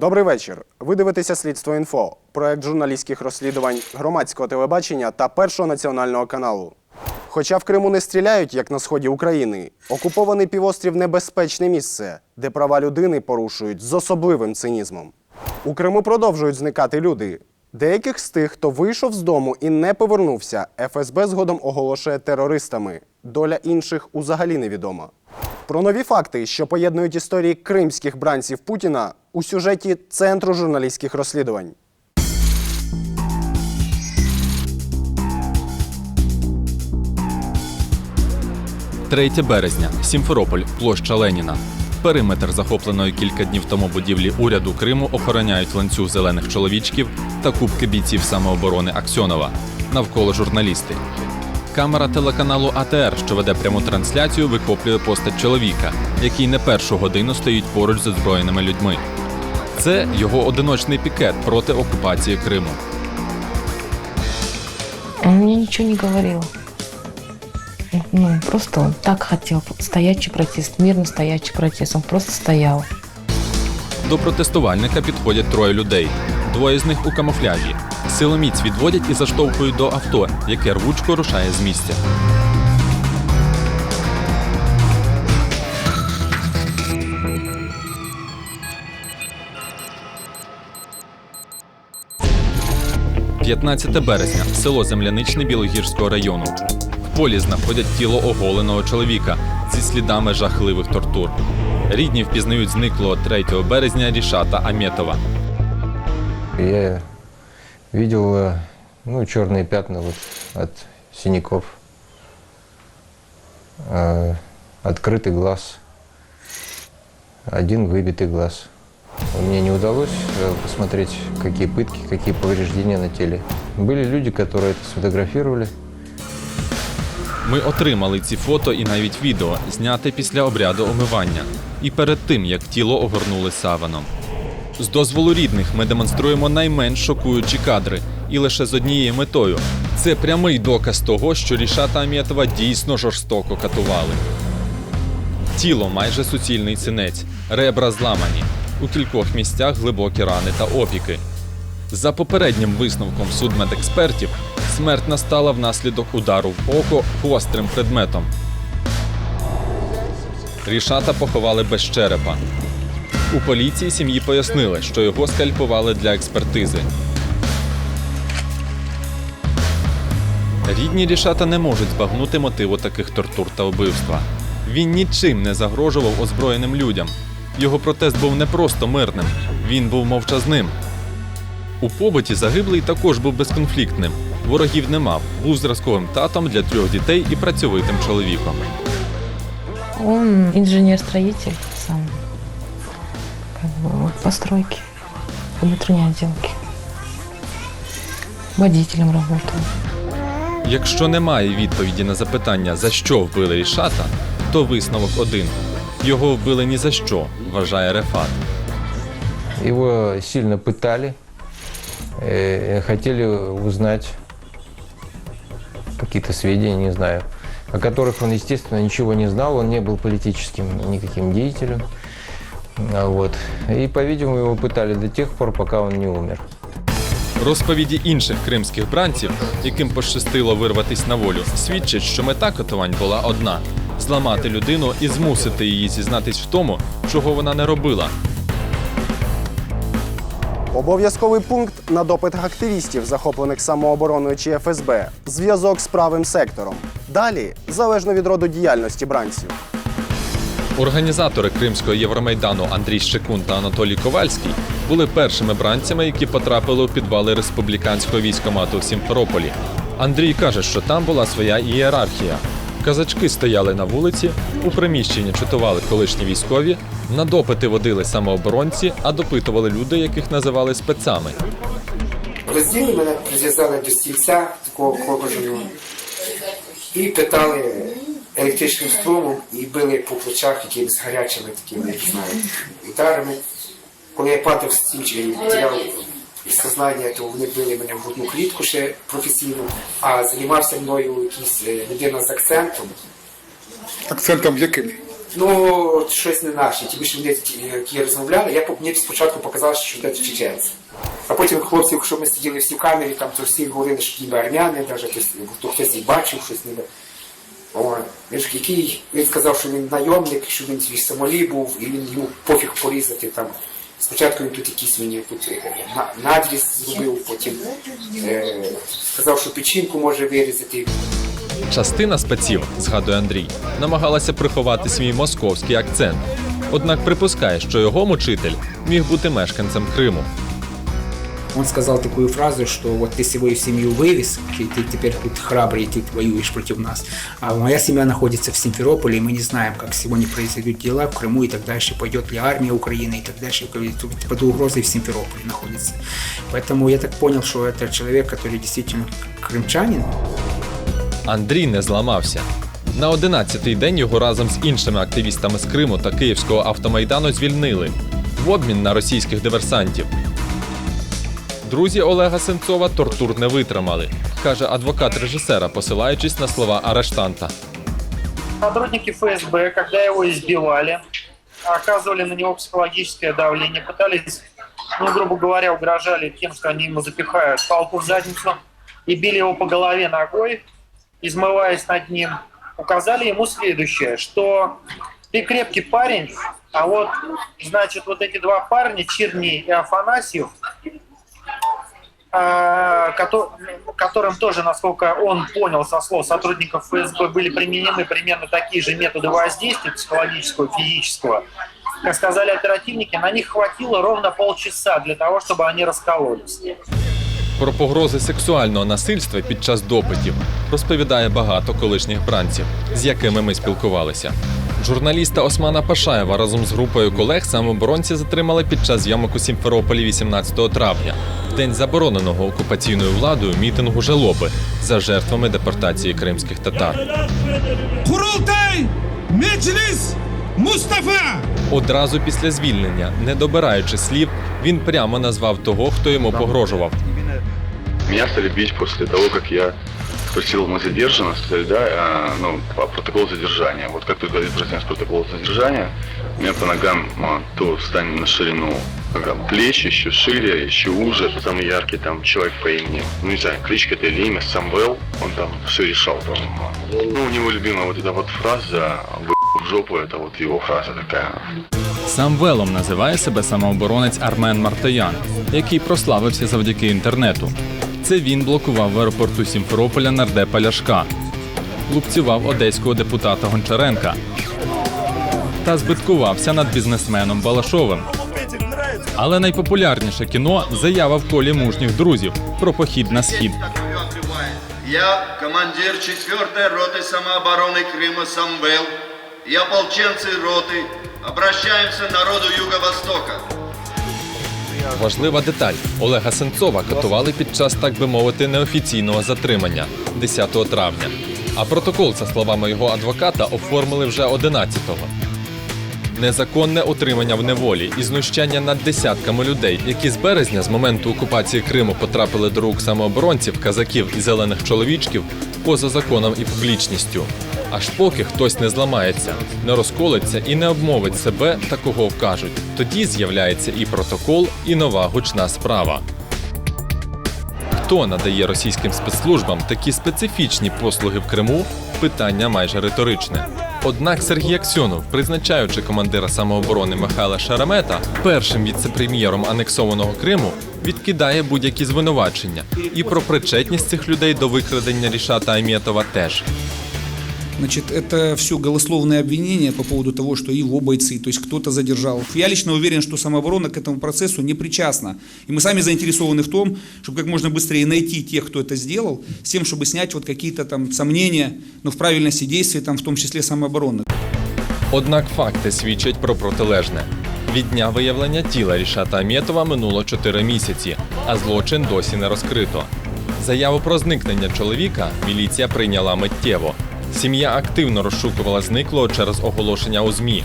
Добрий вечір. Ви дивитеся слідство інфо, проект журналістських розслідувань громадського телебачення та першого національного каналу. Хоча в Криму не стріляють, як на сході України, окупований півострів небезпечне місце, де права людини порушують з особливим цинізмом. У Криму продовжують зникати люди. Деяких з тих, хто вийшов з дому і не повернувся, ФСБ згодом оголошує терористами. Доля інших узагалі невідома. Про нові факти, що поєднують історії кримських бранців Путіна у сюжеті Центру журналістських розслідувань. – 3 березня, Сімферополь, площа Леніна. Периметр захопленої кілька днів тому будівлі уряду Криму охороняють ланцюг зелених чоловічків та кубки бійців самооборони Аксьонова. Навколо журналісти. Камера телеканалу АТР, що веде пряму трансляцію, викоплює постать чоловіка, який не першу годину стоїть поруч з озброєними людьми. Це його одиночний пікет проти окупації Криму. Он мне ничего не говорил. Ну, просто он так хотел. Стоячий протест, мирно стоячий протест. Он просто стоял. До протестувальника підходять троє людей. Двоє з них у камуфляжі. Силоміць відводять і заштовхують до авто, яке рвучко рушає з місця. «15 березня, село Земляничне Білогірського району. В полі знаходять тіло оголеного чоловіка зі слідами жахливих тортур. Рідні впізнають зниклого 3 березня Рішата Амєтова. Я видел э, ну, черные пятна вот от синяков. Э, Открытый глаз. Один выбитый глаз. Мне не удалось э, посмотреть, какие пытки, какие повреждения на теле. Были люди, которые это сфотографировали. Ми отримали ці фото і навіть відео, зняте після обряду омивання, і перед тим як тіло огорнули саваном. З дозволу рідних ми демонструємо найменш шокуючі кадри, і лише з однією метою. Це прямий доказ того, що Рішата Амєтова дійсно жорстоко катували. Тіло майже суцільний синець, ребра зламані, у кількох місцях глибокі рани та опіки. За попереднім висновком судмедекспертів, смерть настала внаслідок удару в око гострим предметом. Рішата поховали без черепа. У поліції сім'ї пояснили, що його скальпували для експертизи. Рідні Рішата не можуть збагнути мотиву таких тортур та вбивства. Він нічим не загрожував озброєним людям. Його протест був не просто мирним, він був мовчазним. У побуті загиблий також був безконфліктним. Ворогів не мав, був зразковим татом для трьох дітей і працьовитим чоловіком. Он инженер-строитель сам Как бы вот постройки, внутренней отделки. Водителем работал. Якщо немає відповіді на запитання, за що вбили Рішата, то висновок один: його вбили ні за що, вважає Рефат. Его сильно пытали, э, хотели узнать какие-то сведения, не знаю, о которых он, естественно, ничего не знал, он не был политическим никаким деятелем. Вот. И, по-видимому, его пытали до тех пор, пока он не умер. Розповіді інших кримських бранців, яким пощастило вирватися на волю, свідчать, що мета катувань була одна зламати людину і змусити її зізнатись в тому, чого вона не робила. Обов'язковий пункт на допитах активістів, захоплених самообороною чи ФСБ, зв'язок з правим сектором. Далі залежно від роду діяльності бранців. Організатори Кримського Євромайдану Андрій Щекун та Анатолій Ковальський були першими бранцями, які потрапили у підвали республіканського військомату в Сімферополі. Андрій каже, що там була своя ієрархія. Казачки стояли на вулиці, у приміщенні чатували колишні військові, на допити водили самооборонці, а допитували люди, яких називали спецами. Розділи мене, прив'язали до стільця такого кожаного і питали електричним струмом і били по плечах якимись гарячими такими, не знаю, ударами. Коли я падав з стільчика і потеряв сознання, то вони били мене в одну клітку ще професійно, а займався мною якийсь е, людина з акцентом. Акцентом яким? Ну, щось не наші. Ті більше вони, які розмовляли, я мені спочатку показало, що це чеченці. А потім хлопці, що ми сиділи всі в камері, там то всі говорили, що ніби армяни, навіть хтось, хто хтось і бачив щось ніби. Який він сказав, що він найомник, що він в Сомалі був, і він йому пофіг порізати там. Спочатку він тут якийсь мені тут е, надріз зробив, потім е, сказав, що печінку може вирізати. Частина спеців, згадує Андрій, намагалася приховати свій московський акцент. Однак припускає, що його мучитель міг бути мешканцем Криму. Он сказал такую фразу, что вот ты свою семью вывез, и ты теперь тут храбрый, и ты воюешь против нас. А моя семья находится в Симферополе, и мы не знаем, как сегодня произойдут дела в Крыму и так дальше, пойдет ли армия Украины и так дальше. Под угрозой в Симферополе находится. Поэтому я так понял, что это человек, который действительно крымчанин, Андрій не зламався. На 11-й день його разом з іншими активістами з Криму та Київського автомайдану звільнили в обмін на російських диверсантів. Друзі Олега Сенцова тортур не витримали, каже адвокат режисера, посилаючись на слова арештанта. Сотрудники ФСБ, когда его избивали, оказывали на него психологическое давление, пытались, ну, грубо говоря, угрожали тем, что они ему запихают палку в задницу и били его по голове ногой, измываясь над ним. Указали ему следующее, что ты крепкий парень, а вот, значит, вот эти два парня, Черни и Афанасьев, а, кото- которым тоже, насколько он понял со слов сотрудников ФСБ, были применены примерно такие же методы воздействия психологического, физического. Как сказали оперативники, на них хватило ровно полчаса для того, чтобы они раскололись. Про погрози сексуального насильства під час допитів розповідає багато колишніх бранців, з якими ми спілкувалися. Журналіста Османа Пашаєва разом з групою колег самооборонці затримали під час зйомок у Сімферополі 18 травня, в день забороненого окупаційною владою мітингу жалоби за жертвами депортації кримських татар. Kurultay Meclis Mustafa Одразу після звільнення, не добираючи слів, він прямо назвав того, хто йому погрожував. Меня стали после того, как я спросил мы задержанность, да, а, ну, по протоколу задержания. Вот как только я произнес протокол задержания, меня по ногам а, то встань на ширину нога, плечи, еще шире, еще уже. Самый яркий там человек по имени, ну не знаю, кличка это или имя, Самвел, он там все решал. Там. Ну, у него любимая вот эта вот фраза «Вы в жопу», это вот его фраза такая. Сам велом називає себе самооборонець Армен Мартоян, який прославився завдяки інтернету. Це він блокував в аеропорту Сімферополя нардепа Ляшка, лупцював одеського депутата Гончаренка та збиткувався над бізнесменом Балашовим. Але найпопулярніше кіно заява в колі мужніх друзів про похід на схід. Я командир 4-й роты самообороны Крыма Самвел и ополченцы роты обращаемся к народу Юго-Востока. Важлива деталь: Олега Сенцова катували під час, так би мовити, неофіційного затримання 10 травня. А протокол, за словами його адвоката, оформили вже 11-го. Незаконне утримання в неволі і знущання над десятками людей, які з березня з моменту окупації Криму потрапили до рук самооборонців, казаків і зелених чоловічків поза законом і публічністю. Аж поки хтось не зламається, не розколиться і не обмовить себе та кого вкажуть. Тоді з'являється і протокол, і нова гучна справа. Хто надає російським спецслужбам такі специфічні послуги в Криму? Питання майже риторичне. Однак Сергій Аксьонов, призначаючи командира самооборони Михайла Шарамета першим віце-прем'єром анексованого Криму, відкидає будь-які звинувачення. І про причетність цих людей до викрадення Рішата Амєтова теж. Значит, это все голословные обвинения по поводу того, что его бойцы, то есть кто-то задержал. Я лично уверен, что самооборона к этому процессу не причастна. И мы сами заинтересованы в том, чтобы как можно быстрее найти тех, кто это сделал, с тем, чтобы снять вот какие-то там сомнения ну, в правильности действий, там, в том числе самообороны. Однак факти свідчать про протилежне. Від дня виявлення тіла Рішата Амєтова минуло 4 місяці, а злочин досі не розкрито. Заяву про зникнення чоловіка міліція прийняла миттєво. Сім'я активно розшукувала зниклого через оголошення у ЗМІ.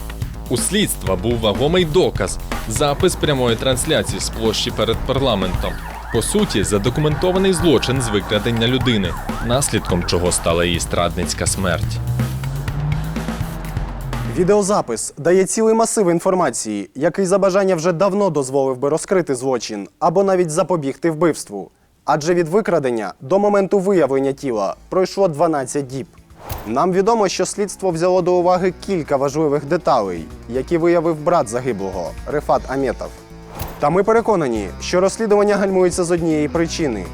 У слідства був вагомий доказ запис прямої трансляції з площі перед парламентом. По суті, задокументований злочин з викрадення людини, наслідком чого стала її страдницька смерть. Відеозапис дає цілий масив інформації, який за бажання вже давно дозволив би розкрити злочин або навіть запобігти вбивству. Адже від викрадення до моменту виявлення тіла пройшло 12 діб. Нам відомо, що слідство взяло до уваги кілька важливих деталей, які виявив брат загиблого Рефат Аметов. Та ми переконані, що розслідування гальмується з однієї причини.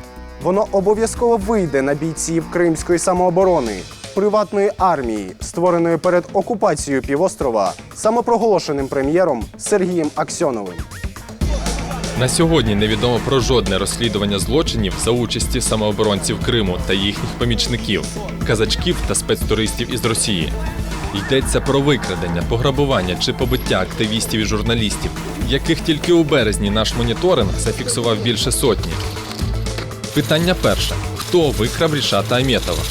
Воно обов'язково вийде на бійців Кримської самооборони, приватної армії, створеної перед окупацією півострова самопроголошеним прем'єром Сергієм Аксьоновим. На сьогодні невідомо про жодне розслідування злочинів за участі самооборонців Криму та їхніх помічників, казачків та спецтуристів із Росії. Йдеться про викрадення, пограбування чи побиття активістів і журналістів, яких тільки у березні наш моніторинг зафіксував більше сотні. Питання перше: хто викрав Рішата Аметова?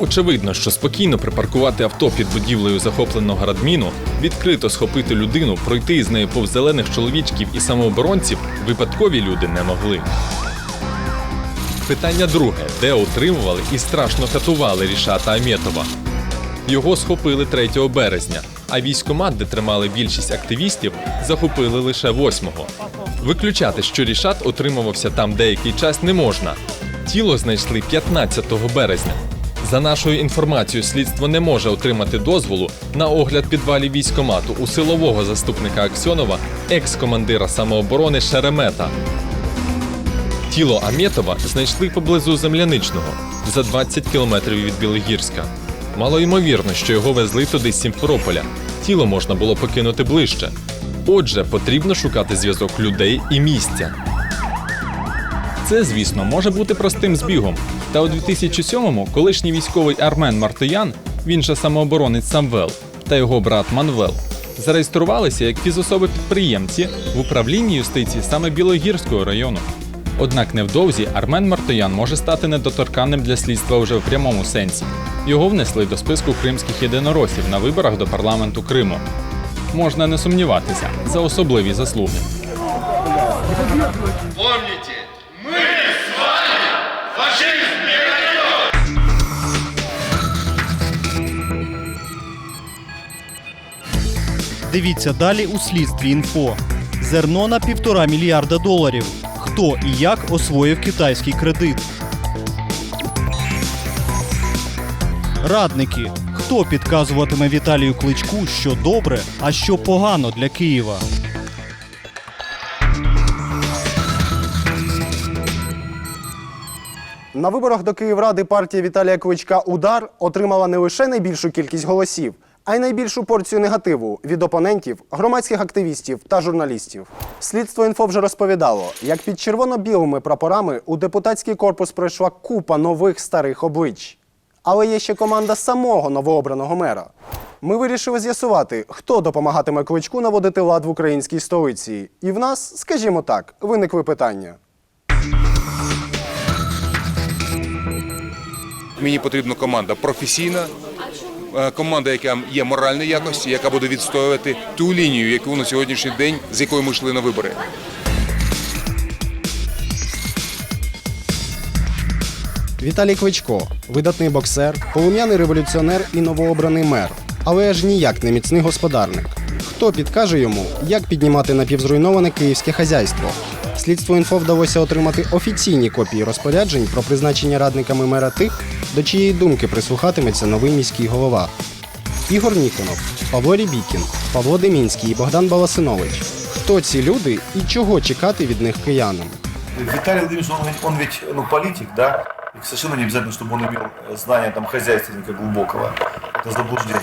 Очевидно, що спокійно припаркувати авто під будівлею захопленого радміну, відкрито схопити людину, пройти із нею повз зелених чоловічків і самооборонців випадкові люди не могли. Питання друге: де утримували і страшно катували Рішата Аметова? Його схопили 3 березня, а військомат, де тримали більшість активістів, захопили лише 8-го. Виключати, що Рішат отримувався там деякий час не можна. Тіло знайшли 15 березня. За нашою інформацією, слідство не може отримати дозволу на огляд підвалів військомату у силового заступника Аксьонова, екс-командира самооборони Шеремета. Тіло Аметова знайшли поблизу земляничного за 20 кілометрів від Білогірська. Мало ймовірно, що його везли туди з Сімферополя. Тіло можна було покинути ближче. Отже, потрібно шукати зв'язок людей і місця. Це, звісно, може бути простим збігом. Та у 2007-му колишній військовий Армен Мартоян, він же самооборонець Самвел, та його брат Манвел зареєструвалися як фізособи-підприємці в управлінні юстиції саме Білогірського району. Однак невдовзі Армен Мартоян може стати недоторканним для слідства вже в прямому сенсі. Його внесли до списку кримських єдиноросів на виборах до парламенту Криму. Можна не сумніватися за особливі заслуги. Помните, Дивіться далі у слідстві інфо. Зерно на півтора мільярда доларів. Хто і як освоїв китайський кредит? Радники. Хто підказуватиме Віталію Кличку, що добре, а що погано для Києва? На виборах до Київради партія Віталія Кличка Удар отримала не лише найбільшу кількість голосів, а й найбільшу порцію негативу від опонентів, громадських активістів та журналістів. Слідство інфо вже розповідало, як під червоно-білими прапорами у депутатський корпус пройшла купа нових старих облич. Але є ще команда самого новообраного мера. Ми вирішили з'ясувати, хто допомагатиме кличку наводити лад в українській столиці. І в нас, скажімо так, виникли питання. Мені потрібна команда професійна, команда, яка є моральної якості, яка буде відстоювати ту лінію, яку на сьогоднішній день, з якою ми йшли на вибори. Віталій Кличко видатний боксер, полум'яний революціонер і новообраний мер, але ж ніяк не міцний господарник. Хто підкаже йому, як піднімати напівзруйноване київське хазяйство? Слідству інфо вдалося отримати офіційні копії розпоряджень про призначення радниками мера тих, до чиєї думки прислухатиметься новий міський голова. Ігор Ніконов, Павло Рібікін, Павло Демінський і Богдан Баласинович. Хто ці люди і чого чекати від них киянам? Виталий Владимирович, он, ведь- он ведь ну, политик, да? И совершенно не обязательно, чтобы он имел э, знания там, хозяйственника глубокого. Это заблуждение.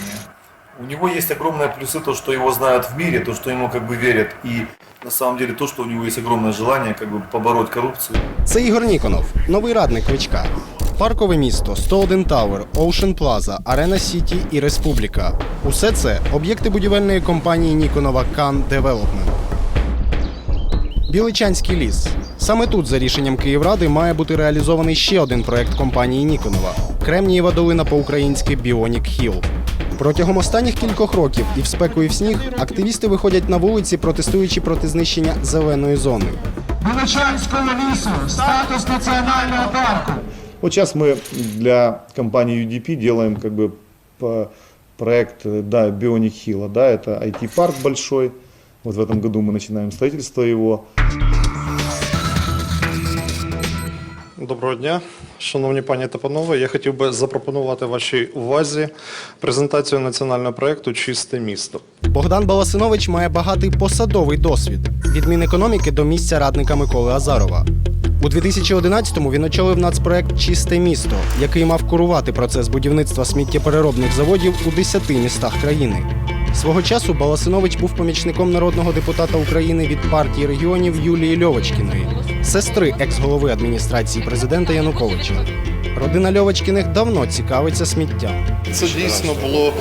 У него есть огромные плюсы, то, что его знают в мире, то, что ему как бы верят. И на самом деле то, что у него есть огромное желание как бы побороть коррупцию. Це Ігор Ніконов, новий радник Кличка. Паркове місто, 101 Tower, Ocean Plaza, Arena City і Республіка. Усе це об'єкти будівельної компанії Ніконова Can Development. Біличанський ліс. Саме тут, за рішенням Київради, має бути реалізований ще один проект компанії Ніконова Кремнієва долина по-українськи Bionic Hill. Протягом останніх кількох років і в спеку, і в сніг активісти виходять на вулиці, протестуючи проти знищення зеленої зони. Білочанського лісу, статус національного парку. Вот сейчас мы для компании UDP делаем как бы по- проект, э, да, Бионик Хила, да, это IT-парк большой. Вот в этом году мы начинаем строительство его. Доброго дня, шановні пані та панове. Я хотів би запропонувати вашій увазі презентацію національного проєкту Чисте місто. Богдан Баласинович має багатий посадовий досвід від Мінекономіки до місця радника Миколи Азарова. У 2011-му він очолив нацпроект Чисте місто, який мав курувати процес будівництва сміттєпереробних заводів у 10 містах країни. Свого часу Баласинович був помічником народного депутата України від партії регіонів Юлії Льовочкіної, сестри екс-голови адміністрації президента Януковича. Родина Льовочкіних давно цікавиться сміттям. Це дійсно було.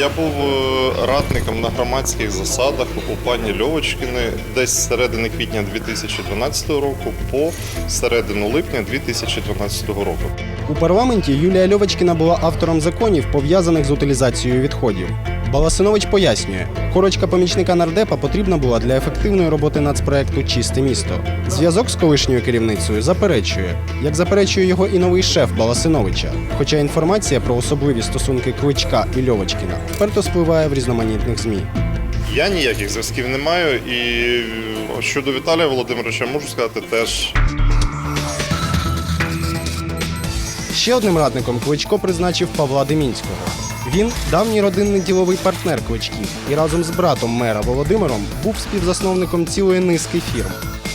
Я був е, радником на громадських засадах у пані Льовочкіни десь з середини квітня 2012 року по середину липня 2012 року. У парламенті Юлія Льовочкіна була автором законів, пов'язаних з утилізацією відходів. Баласинович пояснює, корочка помічника нардепа потрібна була для ефективної роботи нацпроекту Чисте місто. Зв'язок з колишньою керівницею заперечує, як заперечує його і новий шеф Баласиновича. Хоча інформація про особливі стосунки Кличка і Льовочкіна вперто спливає в різноманітних змі. Я ніяких зв'язків не маю, і е, щодо Віталія Володимировича можу сказати теж. Ще одним радником Кличко призначив Павла Демінського. Він давній родинний діловий партнер Кличків і разом з братом мера Володимиром був співзасновником цілої низки фірм.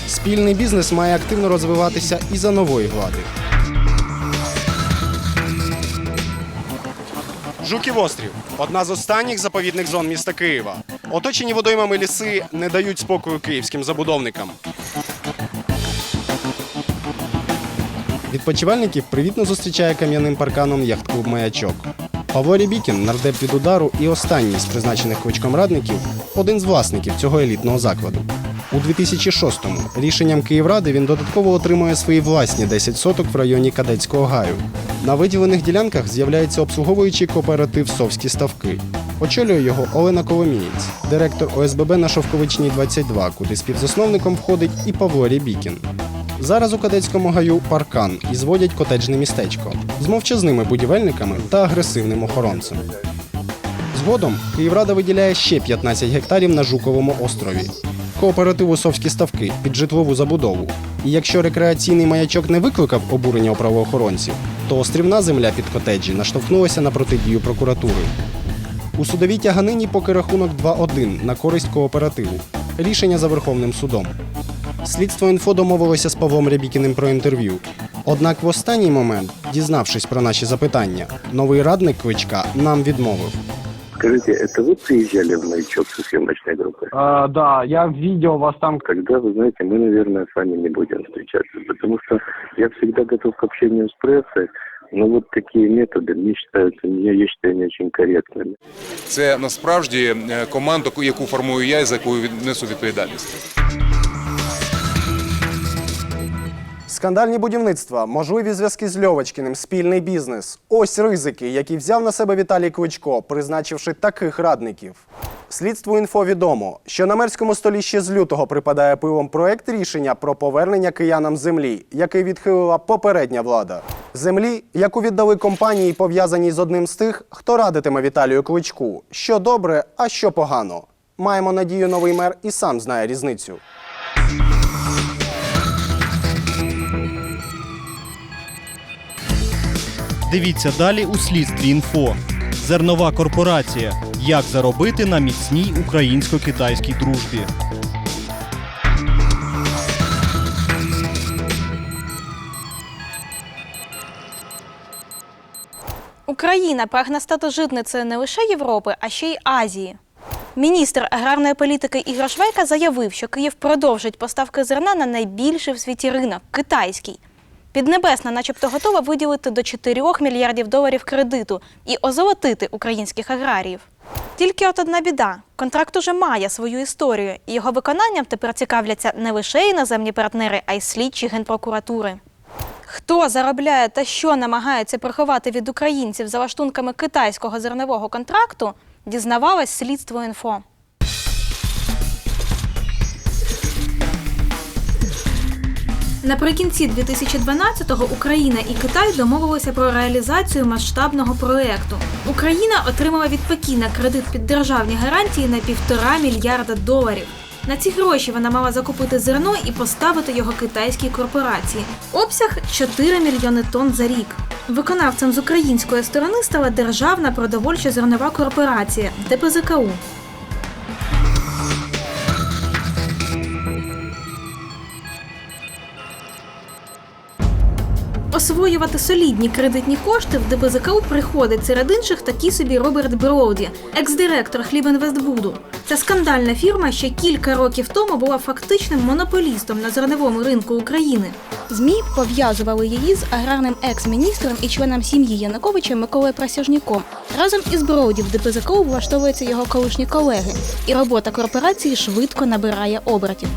Спільний бізнес має активно розвиватися і за нової влади. Жуків острів одна з останніх заповідних зон міста Києва. Оточені водоймами ліси не дають спокою київським забудовникам. Відпочивальників привітно зустрічає кам'яним парканом яхт-клуб Маячок. Павло Рібікін, нардеп від удару і останній з призначених кличком радників, один з власників цього елітного закладу. У 2006-му рішенням Київради він додатково отримує свої власні 10 соток в районі Кадетського гаю. На виділених ділянках з'являється обслуговуючий кооператив Совські ставки. Очолює його Олена Коломієць, директор ОСББ на Шовковичній 22, куди співзасновником входить і Павло Рібікін. Зараз у кадетському гаю паркан і зводять котеджне містечко з мовчазними будівельниками та агресивним охоронцем. Згодом Київрада виділяє ще 15 гектарів на Жуковому острові. Кооперативу Совські ставки під житлову забудову. І якщо рекреаційний маячок не викликав обурення у правоохоронців, то острівна земля під котеджі наштовхнулася на протидію прокуратури. У судовій тяганині поки рахунок 2-1 на користь кооперативу. Рішення за Верховним судом. Слідство інфо домовилося з Павлом Рябікіним про інтерв'ю. Однак в останній момент, дізнавшись про наші запитання, новий радник кличка нам відмовив. Скажите, это вы приезжали в маячок со съемочной группой? А, да, я видел вас там. Тогда, вы знаете, мы, наверное, с вами не будем встречаться, потому что я всегда готов к общению с прессой, но вот такие методы мне считаются, я, я считаю, не очень корректными. Це насправді е, команда, яку формую я і за яку несу відповідальність. Скандальні будівництва, можливі зв'язки з Льовочкіним, спільний бізнес. Ось ризики, які взяв на себе Віталій Кличко, призначивши таких радників. Слідству інфо відомо, що на мерському столі ще з лютого припадає пилом проект рішення про повернення киянам землі, який відхилила попередня влада. Землі, яку віддали компанії, пов'язаній з одним з тих, хто радитиме Віталію Кличку, що добре, а що погано. Маємо надію, новий мер і сам знає різницю. Дивіться далі у слідстві інфо. Зернова корпорація. Як заробити на міцній українсько-китайській дружбі. Україна прагне стати житницею не лише Європи, а ще й Азії. Міністр аграрної політики Ігор Швейка заявив, що Київ продовжить поставки зерна на найбільший в світі ринок китайський. Піднебесна, начебто, готова виділити до 4 мільярдів доларів кредиту і озолотити українських аграріїв. Тільки от одна біда: контракт уже має свою історію, і його виконанням тепер цікавляться не лише іноземні партнери, а й слідчі генпрокуратури. Хто заробляє та що намагається приховати від українців за лаштунками китайського зернового контракту, дізнавалось слідство інфо. Наприкінці 2012-го Україна і Китай домовилися про реалізацію масштабного проекту. Україна отримала від Пекіна кредит під державні гарантії на півтора мільярда доларів. На ці гроші вона мала закупити зерно і поставити його китайській корпорації. Обсяг 4 мільйони тонн за рік. Виконавцем з української сторони стала Державна продовольча зернова корпорація ДПЗКУ. Освоювати солідні кредитні кошти в ДБЗКУ приходить серед інших такий собі Роберт Броуді, екс-директор Хлібінвестбуду. Ця скандальна фірма ще кілька років тому була фактичним монополістом на зерновому ринку України. ЗМІ пов'язували її з аграрним екс-міністром і членом сім'ї Януковича Миколою Присяжніком. Разом із Броуді в ДПЗКУ влаштовуються його колишні колеги, і робота корпорації швидко набирає обертів.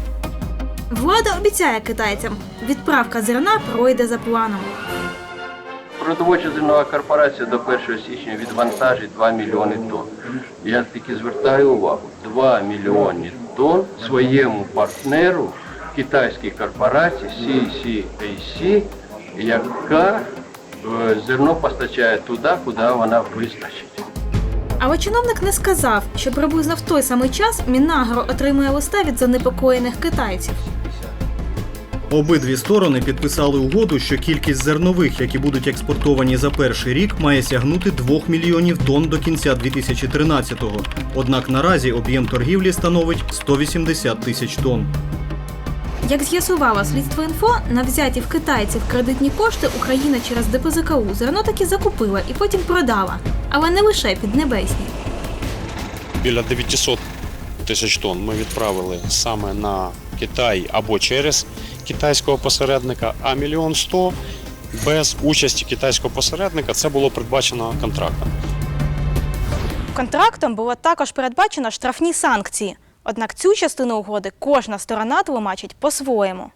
Влада обіцяє китайцям, відправка зерна пройде за планом. Продовольча зернова корпорація до 1 січня відвантажить 2 мільйони тонн. Я тільки звертаю увагу, 2 мільйони тонн своєму партнеру китайській корпорації CCAC, яка е, зерно постачає туди, куди вона вистачить. Але чиновник не сказав, що приблизно в той самий час Мінагро отримує листа від занепокоєних китайців. Обидві сторони підписали угоду, що кількість зернових, які будуть експортовані за перший рік, має сягнути 2 мільйонів тонн до кінця 2013-го. Однак наразі об'єм торгівлі становить 180 тисяч тонн. Як з'ясувало слідство інфо, на взяті в китайців кредитні кошти Україна через ДПЗКУ зерно таки закупила і потім продала, але не лише піднебесні. Біля 900 тисяч тонн ми відправили саме на Китай або через китайського посередника, а мільйон сто без участі китайського посередника це було передбачено контрактом. Контрактом було також передбачено штрафні санкції. Однак цю частину угоди кожна сторона тлумачить по-своєму.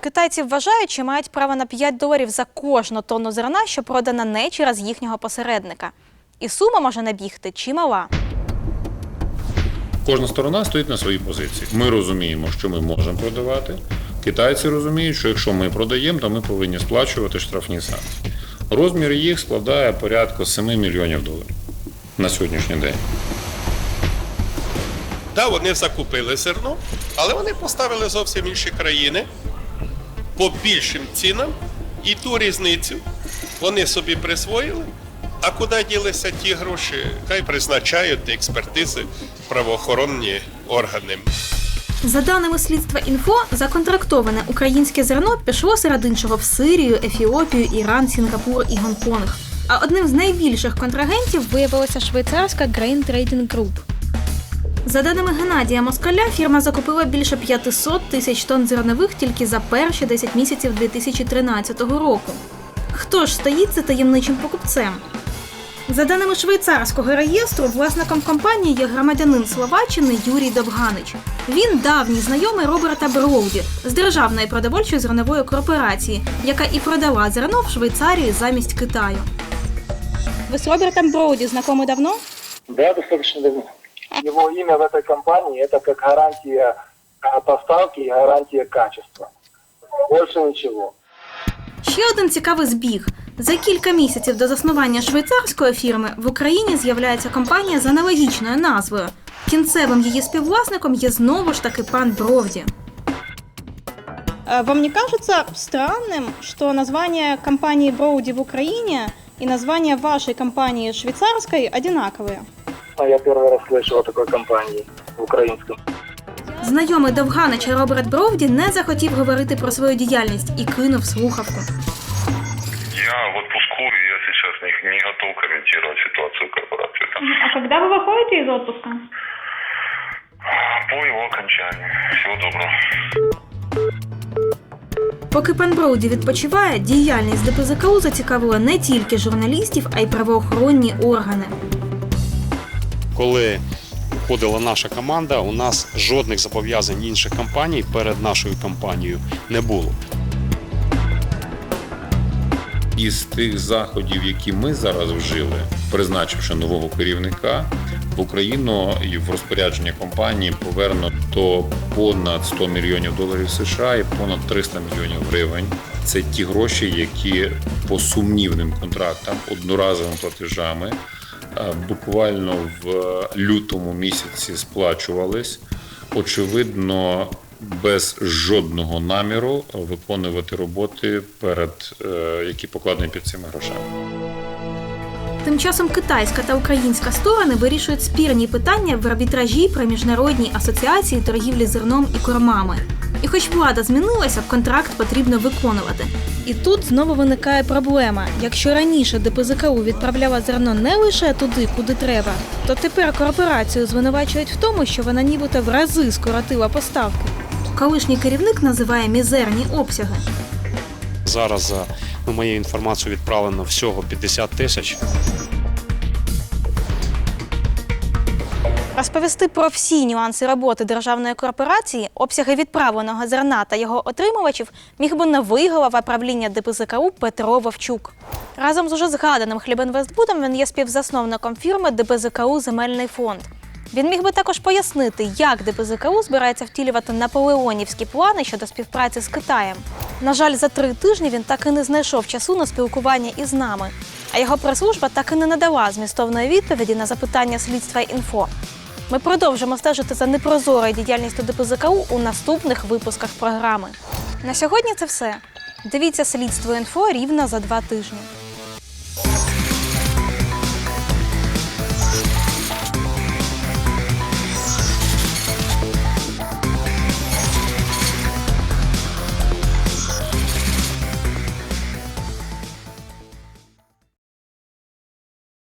Китайці вважають, що мають право на 5 доларів за кожну тонну зерна, що продана не через їхнього посередника. І сума може набігти чимала. Кожна сторона стоїть на своїй позиції. Ми розуміємо, що ми можемо продавати. Китайці розуміють, що якщо ми продаємо, то ми повинні сплачувати штрафні санкції. Розмір їх складає порядку 7 мільйонів доларів на сьогоднішній день. Да, вони закупили зерно, але вони поставили зовсім інші країни по більшим цінам, і ту різницю вони собі присвоїли. А куди ділися ті гроші? Хай призначають експертизи правоохоронні органи. За даними слідства інфо, законтрактоване українське зерно пішло серед іншого в Сирію, Ефіопію, Іран, Сінгапур і Гонконг. А одним з найбільших контрагентів виявилася швейцарська Grain Trading Group. За даними Геннадія Москаля, фірма закупила більше 500 тисяч тонн зернових тільки за перші 10 місяців 2013 року. Хто ж стоїть за таємничим покупцем? За даними швейцарського реєстру, власником компанії є громадянин Словаччини Юрій Довганич. Він давній знайомий Роберта Броуді з державної продовольчої зернової корпорації, яка і продала зерно в Швейцарії замість Китаю. Ви з Робертом Броуді знайомі давно? Да, достаточно давно. Его имя в этой компании это как гарантия поставки и гарантия качества. Больше ничего. Ще один цікавий збіг. За кілька місяців до заснування швейцарської фірми в Україні з'являється компанія з аналогічною назвою. Кінцевим її співвласником є знову ж таки пан Бровді. Вам не кажется странным, что название компании Броуди в Украине и название вашей компании швейцарской одинаковые? Но я первый раз слышу о такой компании в украинском. Знайомий Довганича Роберт Бровді не захотів говорити про свою діяльність і кинув слухавку. Я в отпуску, и я сейчас не, не готов комментировать ситуацию в корпорации. Там, А когда вы выходите из отпуска? по его окончанию. Всего доброго. Поки пан Броуді відпочиває, діяльність ДПЗКУ зацікавила не тільки журналістів, а й правоохоронні органи. Коли входила наша команда, у нас жодних зобов'язань інших компаній перед нашою компанією не було. Із тих заходів, які ми зараз вжили, призначивши нового керівника, В Україну і в розпорядження компанії повернуто понад 100 мільйонів доларів США і понад 300 мільйонів гривень. Це ті гроші, які по сумнівним контрактам, одноразовими платежами, е, буквально в лютому місяці сплачувались. Очевидно, без жодного наміру виконувати роботи, перед е, які покладені під цими грошами. Тим часом китайська та українська сторони вирішують спірні питання в арбітражі при міжнародній асоціації торгівлі зерном і кормами. І хоч влада змінилася, контракт потрібно виконувати. І тут знову виникає проблема. Якщо раніше ДПЗКУ відправляла зерно не лише туди, куди треба, то тепер корпорацію звинувачують в тому, що вона нібито в рази скоротила поставки. Колишній керівник називає мізерні обсяги. Зараз за ну, моєю інформацією відправлено всього 50 тисяч. Розповісти про всі нюанси роботи державної корпорації, обсяги відправленого зерна та його отримувачів міг би новий голова правління ДПЗКУ Петро Вовчук. Разом з уже згаданим Хлібінвестбудом він є співзасновником фірми ДПЗКУ Земельний фонд. Він міг би також пояснити, як ДПЗКУ збирається втілювати наполеонівські плани щодо співпраці з Китаєм. На жаль, за три тижні він так і не знайшов часу на спілкування із нами, а його прес-служба так і не надала змістовної відповіді на запитання слідства інфо. Ми продовжимо стежити за непрозорою діяльністю ДПЗКУ у наступних випусках програми. На сьогодні це все. Дивіться слідство інфо рівно за два тижні.